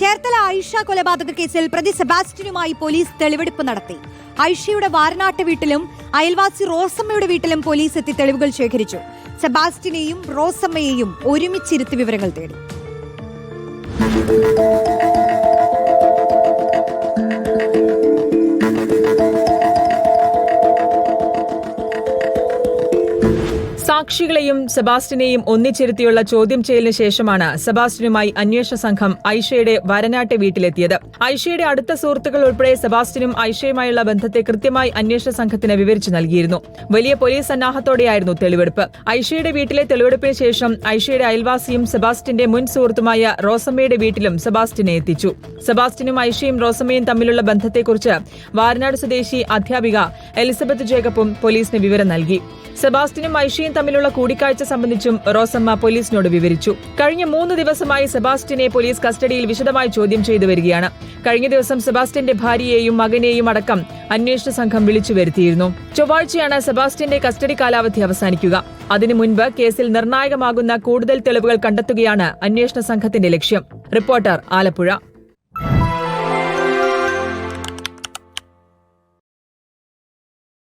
ചേർത്തല ഐഷ കൊലപാതക കേസിൽ പ്രതി സെബാസ്റ്റ്യനുമായി പോലീസ് തെളിവെടുപ്പ് നടത്തി. ഐഷയുടെ വാരനാട്ട് വീട്ടിലും അയൽവാസി റോസമ്മയുടെ വീട്ടിലും പോലീസ് എത്തി തെളിവുകൾ ശേഖരിച്ചു. സെബാസ്റ്റ്യനെയും റോസമ്മയെയും ഒരുമിച്ചിരുത്തി വിവരങ്ങൾ തേടി. സാക്ഷികളെയും സെബാസ്റ്റിനെയും ഒന്നിച്ചിരുത്തിയുള്ള ചോദ്യം ചെയ്യലിന് ശേഷമാണ് സെബാസ്റ്റിനുമായി അന്വേഷണ സംഘം ഐഷയുടെ വരനാട്ടെ വീട്ടിലെത്തിയത്. ഐഷയുടെ അടുത്ത സുഹൃത്തുക്കൾ ഉൾപ്പെടെ സെബാസ്റ്റിനും ഐഷയുമായുള്ള ബന്ധത്തെ കൃത്യമായി അന്വേഷണ സംഘത്തിന് വിവരിച്ചു നൽകിയിരുന്നു. വലിയ പോലീസ് സന്നാഹത്തോടെയായിരുന്നു തെളിവെടുപ്പ്. ഐഷയുടെ വീട്ടിലെ തെളിവെടുപ്പിന് ശേഷം ഐഷയുടെ അയൽവാസിയും സെബാസ്റ്റിന്റെ മുൻ സുഹൃത്തുമായ റോസമ്മയുടെ വീട്ടിലും സെബാസ്റ്റിനെ എത്തിച്ചു. സെബാസ്റ്റിനും ഐഷയും റോസമ്മയും തമ്മിലുള്ള ബന്ധത്തെക്കുറിച്ച് വാരനാട് സ്വദേശി അധ്യാപിക എലിസബത്ത് ജേക്കബും പോലീസിന് വിവരം നൽകി. സെബാസ്റ്റ്യനും ഐഷയും തമ്മിലുള്ള കൂടിക്കാഴ്ച സംബന്ധിച്ചും റോസമ്മ പോലീസിനോട് വിവരിച്ചു. കഴിഞ്ഞ മൂന്ന് ദിവസമായി സെബാസ്റ്റിനെ പോലീസ് കസ്റ്റഡിയിൽ വിശദമായി ചോദ്യം ചെയ്തു വരികയാണ്. കഴിഞ്ഞ ദിവസം സെബാസ്റ്റ്യന്റെ ഭാര്യയെയും മകനെയും അടക്കം അന്വേഷണ സംഘം വിളിച്ചു വരുത്തിയിരുന്നു. ചൊവ്വാഴ്ചയാണ് സെബാസ്റ്റ്യന്റെ കസ്റ്റഡി കാലാവധി അവസാനിക്കുക. അതിനു മുൻപ് കേസിൽ നിർണായകമാകുന്ന കൂടുതൽ തെളിവുകൾ കണ്ടെത്തുകയാണ് അന്വേഷണ സംഘത്തിന്റെ ലക്ഷ്യം. റിപ്പോർട്ടർ ആലപ്പുഴ.